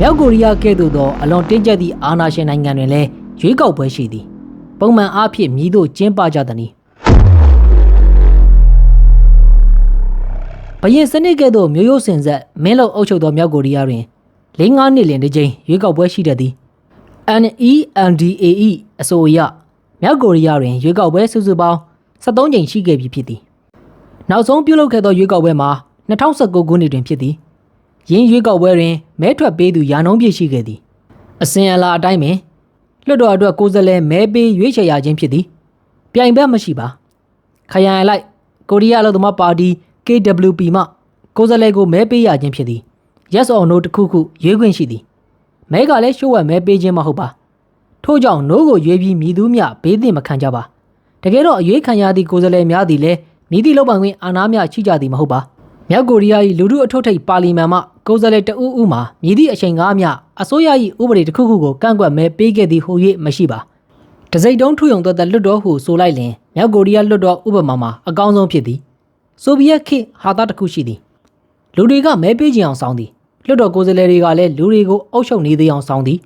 မြောက်ကိုရီးယားကဲ့သို့သောအလွန်တင်းကျပ်သည့်အာဏာရှင်နိုင်ငံတွင်လည်းရွေးကောက်ပွဲရှိသည်ပုံမှန်အားဖြင့်မြည်သို့ကျင်းပကြသည်ဘရင်စနစ်ကဲ့သို့မျိုးရိုးစင်ဆက်မင်းလုံအုပ်ချုပ်သောမြောက်ကိုရီးယားတွင်၄၅နှစ်လင်တစ်ကြိမ်ရွေးကောက်ပွဲရှိတတ်သည် NENDAE အဆိုအရမြောက်ကိုရီးယားတွင်ရွေးကောက်ပွဲစုစုပေါင်း73ကြိမ်ရှိခဲ့ပြီဖြစ်သည် နောက်ဆုံးပြုလုပ်ခဲ့သောရွေးကောက်ပွဲမှာ2019ခုနှစ်တွင်ဖြစ်သည် ယင်းရွေးကောက်ပွဲတွင်မဲထွက်ပေးသူရာနှုန်းပြည့်ရှိခဲ့သည်အစဉ်အလာအတိုင်းပင်လွှတ်တော်အတွက်ကိုယ်စားလှယ်မဲပေးရွေးချယ်ရခြင်းဖြစ်သည် ပြိုင်ဘက်မရှိပါခရိုင်အလိုက်ကိုရီးယားအလို့သမားပါတီ KWP မှကိုယ်စားလှယ်ကိုမဲပေးရခြင်းဖြစ်သည် Yes or No တစ်ခုခုရွေးခွင့်ရှိသည်မဲကလည်းရှိုးဝက်မဲပေးခြင်းမဟုတ်ပါထို့ကြောင့် No ကိုရွေးပြီးမြည်သူမျှဘေးသင့်မခံကြပါတကယ်တော့အရွေးခံရသည့်ကိုယ်စားလှယ်များသည်လည်းမြည်သည့်လောက်ပိုင်ခွင့်အာဏာမျှရှိကြသည်မဟုတ်ပါမြောက်ကိုရီးယား၏လူထုအထုပ်ထိပ်ပါလီမန်မှ ကိုယ်စားလှယ်တဦးဦးမှာမြည်သည့်အချိန်ကားမျှအစိုးရ၏ဥပဒေတစ်ခုခုကိုကန့်ကွက်မဲပေးခဲ့သည်ဟု၍မရှိပါတစိမ့်တုံးထုယုံသောတဲ့လွတ်တော်ဟုဆိုလိုက်လင်မြောက်ကိုရီးယားလွတ်တော်ဥပမာမှာအကောင်းဆုံးဖြစ်သည်ဆိုဗီယက်ခေတ်ဟာသားတစ်ခုရှိသည်လူတွေကမဲပေးကြအောင်စောင်းသည်လွတ်တော်ကိုယ်စားလှယ်တွေကလည်းလူတွေကိုအုပ်ချုပ်နေသေးအောင်စောင်းသည်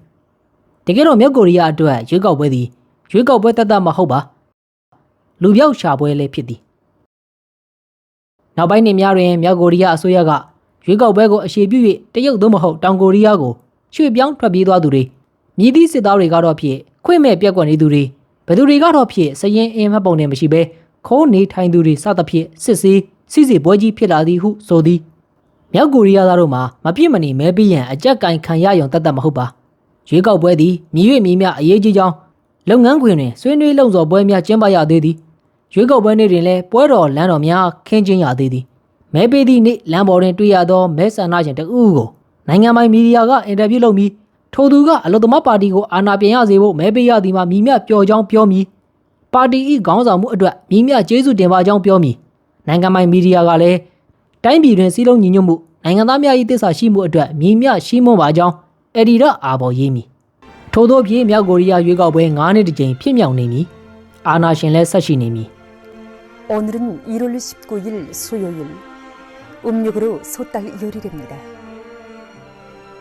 တကယ်တော့မြောက်ကိုရီးယားအတွက်ရွေးကောက်ပွဲသည်ရွေးကောက်ပွဲတတ်တတ်မဟုတ်ပါလူပြောက်ရှာပွဲလည်းဖြစ်သည်နောက်ပိုင်းနှစ်များတွင်မြောက်ကိုရီးယားအစိုးရက ရွေးကောက်ပွဲကိုအရှိပြု၍တရုတ်သို့မဟုတ်တောင်ကိုရီးယားကိုရွှေ့ပြောင်းထွက်ပြေးသွားသူတွေမြည်သည့်စစ်သားတွေကတော့ဖြစ်ခွင့်မဲ့ပြက်ကွက်နေသူတွေဘယ်သူတွေကတော့ဖြစ်စရင်အင်မပုံနေမရှိဘဲခိုးနေထိုင်သူတွေစသဖြင့်စစ်ဆေးစီစီပွဲကြီးဖြစ်လာသည်ဟုဆိုသည်မြောက်ကိုရီးယားသားတို့မှာမပြစ်မနေမဲပေးရန်အကြက်ကင်ခံရရုံတတ်တတ်မဟုတ်ပါရွေးကောက်ပွဲသည်မြည်၍မြည်မြအရေးကြီးကြောင်းလုပ်ငန်းခွင်တွင်ဆွေးနွေးလုံဆော်ပွဲများကျင်းပရသေးသည်ရွေးကောက်ပွဲနေ့တွင်လည်းပွဲတော်လမ်းတော်များခင်းကျင်းရသေးသည် မဲပေးသည့်နေ့လမ်းပေါ်တွင်တွေ့ရသောမဲဆန္ဒရှင်တဦးကိုနိုင်ငံပိုင်မီဒီယာကအင်တာဗျူးလုပ်ပြီးထိုသူကအလုသမားပါတီကိုအာဏာပြန်ရစေဖို့မဲပေးရသည်မှာမြည်မြပျော်ကြောင်းပြောမည်ပါတီ၏ခေါင်းဆောင်မှုအတွက်မြည်မြကျေးဇူးတင်ပါကြောင်းပြောမည်နိုင်ငံပိုင်မီဒီယာကလည်းတိုင်းပြည်တွင်စီးလုံးညီညွတ်မှုနိုင်ငံသားများ၏တစ္ဆာရှိမှုအတွက်မြည်မြရှိမွန်ပါကြောင်းအဒီရအာဘော်ရေးမည်ထို့သောဖြင့်မြောက်ကိုရီးယားရွေးကောက်ပွဲ9နှစ်တစ်ကြိမ်ဖြစ်မြောက်နေမည်အာဏာရှင်လည်းဆက်ရှိနေမည် 오늘은 1월 19일 수요일 음력으로 소달 열일입니다.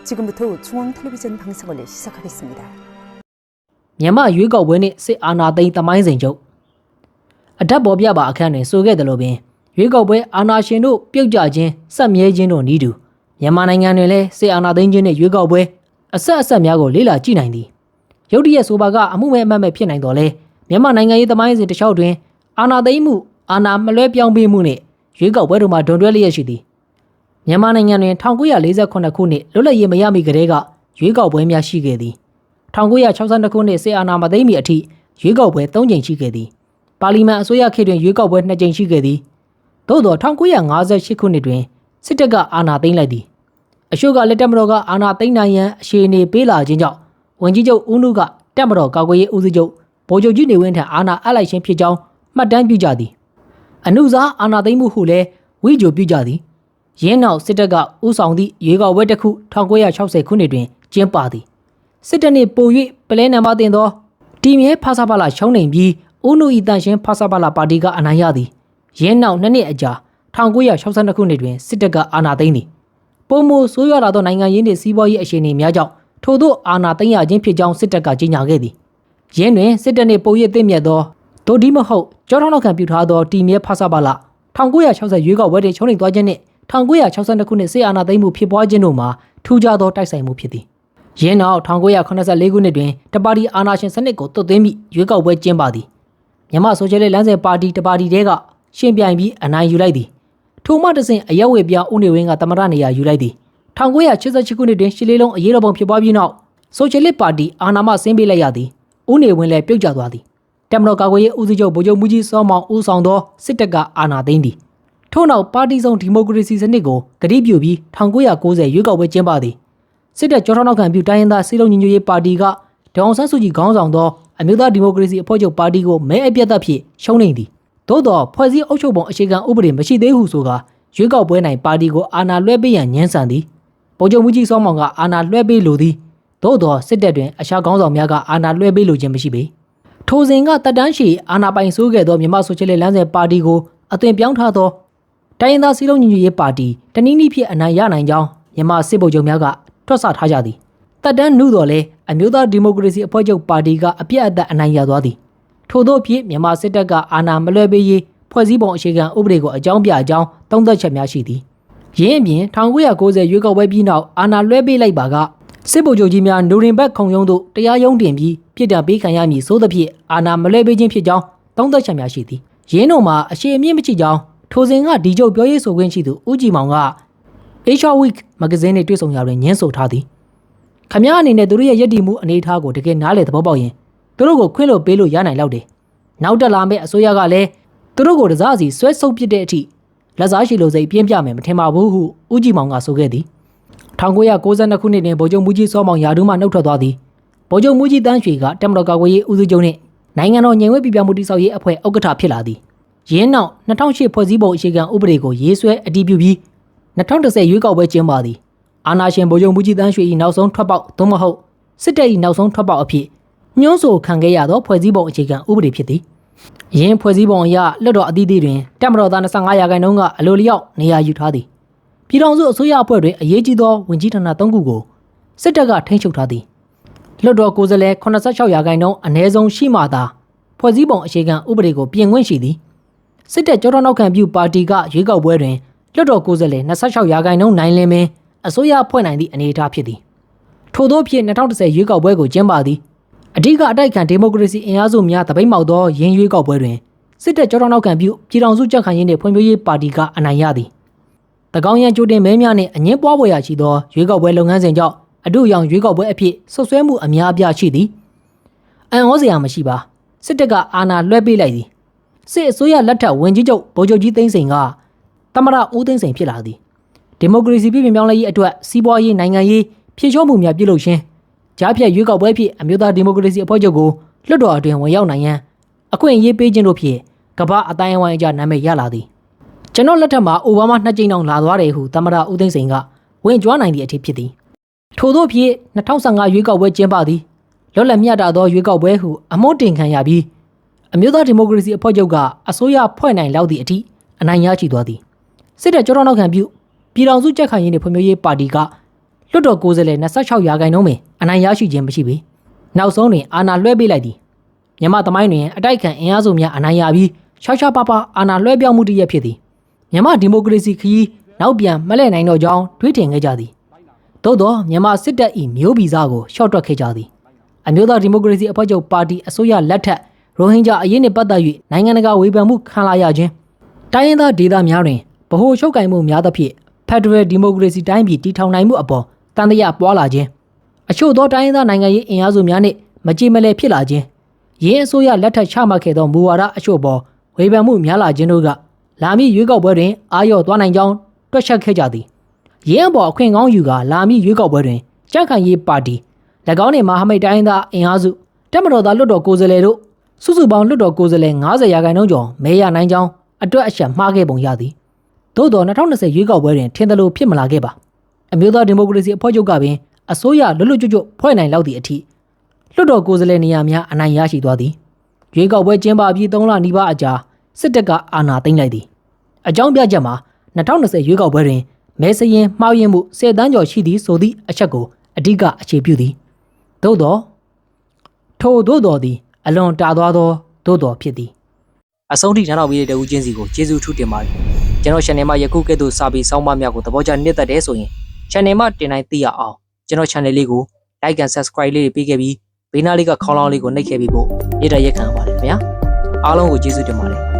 지금부터 중앙 텔레비전 방송을 시작하겠습니다. မြန်မာရွေးကောက်ပွဲနှင့်စစ်အာဏာသိမ်းသမိုင်းစဉ်ချုပ်အထက်ပေါ်ပြပါအခန့်တွင်ဆိုခဲ့တယ်လို့ပင်ရွေးကောက်ပွဲအာဏာရှင်တို့ပြုတ်ကျခြင်းစက်မြဲခြင်းတို့နီးတူမြန်မာနိုင်ငံတွင်လည်းစစ်အာဏာသိမ်းခြင်းနှင့်ရွေးကောက်ပွဲအဆက်အဆက်များကိုလေ့လာကြည့်နိုင်သည်ရုတ်တရက်ဆိုပါကအမှုမဲ့အမှတ်မဲ့ဖြစ်နိုင်တော်လဲမြန်မာနိုင်ငံရေးသမိုင်းစဉ်တစ်လျှောက်တွင်အာဏာသိမ်းမှုအာဏာမလွဲပြောင်းပေးမှုနှင့် ရွေးကောက်ပွဲတို့မှာဒွန်တွဲလျက်ရှိသည်မြန်မာနိုင်ငံတွင်1948ခုနှစ်လွတ်လပ်ရေးမရမီကတည်းကရွေးကောက်ပွဲများရှိခဲ့သည်1962ခုနှစ်စစ်အာဏာမသိမ်းမီအထိရွေးကောက်ပွဲ3ကြိမ်ရှိခဲ့သည်ပါလီမန်အစိုးရခေတ်တွင်ရွေးကောက်ပွဲ2ကြိမ်ရှိခဲ့သည်သို့သော1958ခုနှစ်တွင်စစ်တပ်ကအာဏာသိမ်းလိုက်သည်အရှို့ကလက်တက်မတော်ကအာဏာသိမ်းနိုင်ရန်အခြေအနေပေးလာခြင်းကြောင့်ဝန်ကြီးချုပ်ဦးနုကတက်မတော်ကာကွယ်ရေးဦးစီးချုပ်ဗိုလ်ချုပ်ကြီးနေဝင်းထံအာဏာအပ်လိုက်ခြင်းဖြစ်ကြောင်းမှတ်တမ်းပြုကြသည် အနုစားအာဏာသိမ်းမှုဟုလည်းဝိကြိုပြုကြသည်ရင်းနောက်စစ်တပ်ကဥဆောင်သည့်ရွေးကောက်ပွဲတစ်ခု1960ခုနှစ်တွင်ကျင်းပသည်စစ်တပ်နှင့်ပို၍ပလဲနံပါတ်တင်သောတီမြဲဖာစာပါလာရှုံးနေပြီးဦးနုဤတန်ရှင်ဖာစာပါလာပါတီကအနိုင်ရသည်ရင်းနောက်နှစ်နှစ်အကြာ1962ခုနှစ်တွင်စစ်တပ်ကအာဏာသိမ်းသည်ပုံမဆိုးရွားလာသောနိုင်ငံရင်းနှင့်စီးပွားရေးအခြေအနေများကြောင့်ထို့သောအာဏာသိမ်းရခြင်းဖြစ်ကြောင်းစစ်တပ်ကကြေညာခဲ့သည်ရင်းတွင်စစ်တပ်နှင့်ပို၍တင့်မြတ်သော ဒိုဒီမဟုတ်ကြောထောက်နောက်ခံပြုထားသောတီမြဲဖာစာပါလာ1960ရွေးကောက်ပွဲတွင်ချုံးနေသွားခြင်းနှင့်1962ခုနှစ်စစ်အာဏာသိမ်းမှုဖြစ်ပွားခြင်းတို့မှာထူးခြားသောတိုက်ဆိုင်မှုဖြစ်သည်။ယင်းနောက်1984ခုနှစ်တွင်တပါတီအာဏာရှင်စနစ်ကိုသွတ်သွင်းပြီးရွေးကောက်ပွဲကျင်းပသည်။မြန်မာဆိုရှယ်လစ်လမ်းစဉ်ပါတီတပါတီတဲကရှင်ပြိုင်ပြီးအနိုင်ယူလိုက်သည်။ထိုမှတစဉ်အရက်ဝေပြဦးနေဝင်းကတမရနေရာယူလိုက်သည်။1988ခုနှစ်တွင်ရှစ်လေးလုံးအရေးတော်ပုံဖြစ်ပွားပြီးနောက်ဆိုရှယ်လစ်ပါတီအာဏာမဆင်းပေးလိုက်ရသည်။ဦးနေဝင်းလည်းပြုတ်ကျသွားသည်။ တမတော်ကာကွယ်ရေးဦးစီးချုပ်ဗိုလ်ချုပ်မူကြီးစောမောင်ဦးဆောင်သောစစ်တပ်ကအာဏာသိမ်းသည်။ထို့နောက်ပါတီစုံဒီမိုကရေစီစနစ်ကိုကတိပြုပြီး1990ရွေးကောက်ပွဲကျင်းပသည်စစ်တပ်ကြောထောက်နောက်ခံပြုတိုင်းရင်းသားစီလုံးညီညွတ်ရေးပါတီကဒေါအောင်ဆန်းစုကြည်ခေါင်းဆောင်သောအမျိုးသားဒီမိုကရေစီအဖွဲ့ချုပ်ပါတီကိုမဲအပြတ်သက်ဖြင့်ရှုံးနေသည်သို့သောဖွဲ့စည်းအုပ်ချုပ်ပုံအခြေခံဥပဒေမရှိသေးဟုဆိုကာရွေးကောက်ပွဲနိုင်ပါတီကိုအာဏာလွှဲပေးရန်ညှင်းဆန်သည်ဗိုလ်ချုပ်မူကြီးစောမောင်ကအာဏာလွှဲပေးလိုသည်သို့သောစစ်တပ်တွင်အခြားခေါင်းဆောင်များကအာဏာလွှဲပေးလိုခြင်းမရှိပေ ထိုစဉ်ကတပ်တန်းရှိအာဏာပိုင်ဆိုးခဲ့သောမြန်မာဆိုရှယ်လစ်လမ်းစဉ်ပါတီကိုအသွင်ပြောင်းထားသောတိုင်းရင်းသားစည်းလုံးညီညွတ်ရေးပါတီတနည်းနည်းဖြင့်အနိုင်ရနိုင်ကြောင်းမြန်မာစစ်ဗိုလ်ချုပ်များကတွက်ဆထားကြသည်တက်တန်းနှုတော်လဲအမျိုးသားဒီမိုကရေစီအဖွဲ့ချုပ်ပါတီကအပြတ်အသတ်အနိုင်ရသွားသည်ထို့သောဖြင့်မြန်မာစစ်တပ်ကအာဏာမလွှဲပေးရေးဖွဲ့စည်းပုံအခြေခံဥပဒေကိုအကြောင်းပြအကြောင်းသုံးသက်ချက်များရှိသည်ရင်းအပြင်1990ရွေးကောက်ပွဲပြီးနောက်အာဏာလွှဲပေးလိုက်ပါက စစ်ဗိုလ်ချုပ်ကြီးများနိုရင်ဘတ်ခုံရုံးသို့တရားရုံးတင်ပြီးပြည်တံပေးခံရမည်ဆိုသဖြင့်အာဏာမလွှဲပေးခြင်းဖြစ်ကြောင်းသုံးသက်ချက်များရှိသည်ရင်းတို့မှာအရှိအမြင့်မရှိကြောင်းထိုစဉ်ကဒီချုပ်ပြောရေးဆိုခွင့်ရှိသူဦးကြည်မောင်က Asia Week မဂဇင်းနဲ့တွေ့ဆုံရာတွင်ညင်းဆိုထားသည်ခမရအနေနဲ့သူတို့ရဲ့ယက်တီမှုအနေအထားကိုတကယ်နားလည်သဘောပေါက်ရင်သူတို့ကိုခွင့်လို့ပေးလို့ရနိုင်လောက်တယ်နောက်တက်လာမယ့်အစိုးရကလည်းသူတို့ကိုတစားစီဆွဲဆုပ်ပစ်တဲ့အထိလက်စားရှိလို့စိတ်ပြင်းပြမယ်မထင်ပါဘူးဟုဦးကြည်မောင်ကဆိုခဲ့သည် 1992ခုနှစ်တွင်ဗိုလ်ချုပ်မူကြီးစောမောင်ယာဒူးမှနှုတ်ထွက်သွားသည်ဗိုလ်ချုပ်မူကြီးတန်းရွှေကတမတော်ကာကွယ်ရေးဦးစီးချုပ်နှင့်နိုင်ငံတော်ညီညွတ်ပြည်ပြမှုတိဆောက်ရေးအဖွဲ့ဥက္ကဋ္ဌဖြစ်လာသည်ယင်းနောက်2008ဖွဲ့စည်းပုံအခြေခံဥပဒေကိုရေးဆွဲအတည်ပြုပြီး2010ရွေးကောက်ပွဲကျင်းပသည်အာဏာရှင်ဗိုလ်ချုပ်မူကြီးတန်းရွှေ၏နောက်ဆုံးထွက်ပေါက်သို့မဟုတ်စစ်တပ်၏နောက်ဆုံးထွက်ပေါက်အဖြစ်ညှိုးဆိုခံခဲ့ရသောဖွဲ့စည်းပုံအခြေခံဥပဒေဖြစ်သည်ယင်းဖွဲ့စည်းပုံအရလွတ်တော်အသီးသီးတွင်တက်မတော်သား25ရာခိုင်နှုန်းကအလိုလျောက်နေရာယူထားသည် ပြည်ထောင်စုအစိုးရအဖွဲ့တွင်အရေးကြီးသောဝင်ကြီးဌာန၃ခုကိုစစ်တပ်ကထိန်းချုပ်ထားသည်လွတ်တော်ကိုယ်စားလှယ်86ရာခိုင်နှုန်းအ ਨੇ ဆုံးရှိမှသာဖွဲ့စည်းပုံအခြေခံဥပဒေကိုပြင်ခွင့်ရှိသည်စစ်တပ်ကြောတော်နောက်ခံပြုပါတီကရွေးကောက်ပွဲတွင်လွှတ်တော်ကိုယ်စားလှယ်26ရာခိုင်နှုန်းနိုင်လင်းပင်အစိုးရဖွဲ့နိုင်သည့်အနေအထားဖြစ်သည်ထို့သောဖြင့်2010ရွေးကောက်ပွဲကိုကျင်းပသည်အဓိကအတိုက်ခံဒီမိုကရေစီအင်အားစုများတပိတ်မှောက်သောရင်းရွေးကောက်ပွဲတွင်စစ်တပ်ကြောတော်နောက်ခံပြုပြည်ထောင်စုကြံ့ခိုင်ရေးနှင့်ဖွံ့ဖြိုးရေးပါတီကအနိုင်ရသည်တကော င်းရန်ကြိုတင်မဲများနှင့်အငင်းပွားပွဲရရှိသောရွေးကောက်ပွဲလုပ်ငန်းစဉ်ကြောင့်အတူရောင်ရွေးကောက်ပွဲအဖြစ်ဆွဆွဲမှုအများအပြားရှိသည်အံ့ဩစရာမရှိပါစစ်တပ်ကအာဏာလွှဲပေးလိုက်သည်စစ်အစိုးရလက်ထက်ဝင်ကြီးချုပ်ဗိုလ်ချုပ်ကြီးသိန်းစိန်ကတမရဦးသိန်းစိန်ဖြစ်လာသည်ဒီမိုကရေစီပြည်ပြင်ပြောင်းလဲရေးအတွက်စီးပွားရေးနိုင်ငံရေးဖြည့်ချောမှုများပြုလုပ်ခြင်းကြားဖြတ်ရွေးကောက်ပွဲဖြင့်အမျိုးသားဒီမိုကရေစီအဖွဲ့ချုပ်ကိုလွှတ်တော်အတွင်းဝင်ရောက်နိုင်ရန်အခွင့်အရေးပေးခြင်းတို့ဖြင့်ကမ္ဘာအတိုင်းအဝိုင်းအကြနာမည်ရလာသည် ကျွန်တော်လက်ထက်မှာအိုဘားမားနှစ်ကြိမ်တောင်လာသွားတယ်ဟုတမရဦးသိန်းစိန်ကဝင်ကြွားနိုင်သည့်အထိဖြစ်သည်ထို့သောဖြင့်2015ရွေးကောက်ပွဲကျင်းပသည်လွတ်လပ်မျှတသောရွေးကောက်ပွဲဟုအမုန်းတင်ခံရပြီးအမျိုးသားဒီမိုကရေစီအဖွဲ့ချုပ်ကအစိုးရဖွဲ့နိုင်လောက်သည့်အထိအနိုင်ရရှိသွားသည်စစ်တပ်ကြောတော်နောက်ခံပြုပြည်ထောင်စုကြက်ခိုင်ရေးနှင့်ဖွံ့ဖြိုးရေးပါတီကလွတ်တော်ကိုယ်စားလှယ်26ရာခိုင်နှုန်းပင်အနိုင်ရရှိခြင်းမရှိပေနောက်ဆုံးတွင်အာဏာလွှဲပေးလိုက်သည်မြန်မာသမိုင်းတွင်အတိုက်ခံအင်အားစုများအနိုင်ရပြီးရှောက်ရှားပါပါအာဏာလွှဲပြောင်းမှုတစ်ရက်ဖြစ်သည် မြန်မာဒီမိုကရေစီခရီးနောက်ပြန်မလဲနိုင်တော့ကြောင်းတွေးထင်ခဲ့ကြသည်သို့သောမြန်မာစစ်တပ်၏မျိုးဗီဇကိုရှော့တွက်ခဲ့ကြသည်အမျိုးသားဒီမိုကရေစီအဖွဲ့ချုပ်ပါတီအစိုးရလက်ထက်ရိုဟင်ဂျာအရေးနှင့်ပတ်သက်၍နိုင်ငံတကာဝေဖန်မှုခံလာရခြင်းတိုင်းရင်းသားဒေသများတွင်ဗဟိုချုပ်ကင်မှုများသဖြင့်ဖက်ဒရယ်ဒီမိုကရေစီတိုင်းပြည်တည်ထောင်နိုင်မှုအပေါ်တန်တရားပွားလာခြင်းအချို့သောတိုင်းရင်းသားနိုင်ငံရေးအင်အားစုများနှင့်မကြေမလည်ဖြစ်လာခြင်းရင်းအစိုးရလက်ထက်ချမှတ်ခဲ့သောမူဝါဒအချို့ပေါ်ဝေဖန်မှုများလာခြင်းတို့က လာမည့်ရွေးကောက်ပွဲတွင်အာရုံသွားနိုင်ကြောင်းတွက်ချက်ခဲ့ကြသည်ရင်းအပေါ်အခွင့်ကောင်းယူကလာမည့်ရွေးကောက်ပွဲတွင်ကြံ့ခိုင်ရေးပါတီ၎င်းနှင့်မဟာမိတ်တိုင်းရင်းသားအင်အားစုတက်မတော်သားလွတ်တော်ကိုယ်စားလှယ်တို့စုစုပေါင်းလွှတ်တော်ကိုယ်စားလှယ်90ရာခိုင်နှုန်းကျော်မဲရနိုင်ကြောင်းအတွက်အချက်မှားခဲ့ပုံရသည်သို့သော2020ရွေးကောက်ပွဲတွင်ထင်သလိုဖြစ်မလာခဲ့ပါအမျိုးသားဒီမိုကရေစီအဖွဲ့ချုပ်ကပင်အစိုးရလွတ်လွတ်ကျွတ်ကျွတ်ဖွဲ့နိုင်လောက်သည့်အထိလွှတ်တော်ကိုယ်စားလှယ်နေရာများအနိုင်ရရှိသွားသည်ရွေးကောက်ပွဲကျင်းပပြီး3လနီးပါးအကြာစစ်တပ်ကအာဏာသိမ်းလိုက်သည် အကြောင်းပြချက်မှာ2020ရွေးကောက်ပွဲတွင်မဲစရင်မှားယွင်းမှု10တန်းကျော်ရှိသည်ဆိုသည့်အချက်ကိုအဓိကအခြေပြုသည်သို့သောထို့သို့တော်သည်အလွန်တာသွားသောသို့တော်ဖြစ်သည်အဆုံးထိနားထောင်ပြီးတဲ့တဦးချင်းစီကိုကျေးဇူးထူးတင်ပါတယ်ကျွန်တော် channel မှာယခုကဲ့သို့စာပေစောင်းပါများကိုသဘောကျနှစ်သက်တယ်ဆိုရင် channel မှာတင်တိုင်းသိရအောင်ကျွန်တော် channel လေးကို like and subscribe လေးတွေပေးခဲ့ပြီးဘေးနားလေးကခေါင်းလောင်းလေးကိုနှိပ်ခဲ့ပြီးဖို့မေတ္တာရက်ခံပါတယ်ခင်ဗျာအားလုံးကိုကျေးဇူးတင်ပါတယ်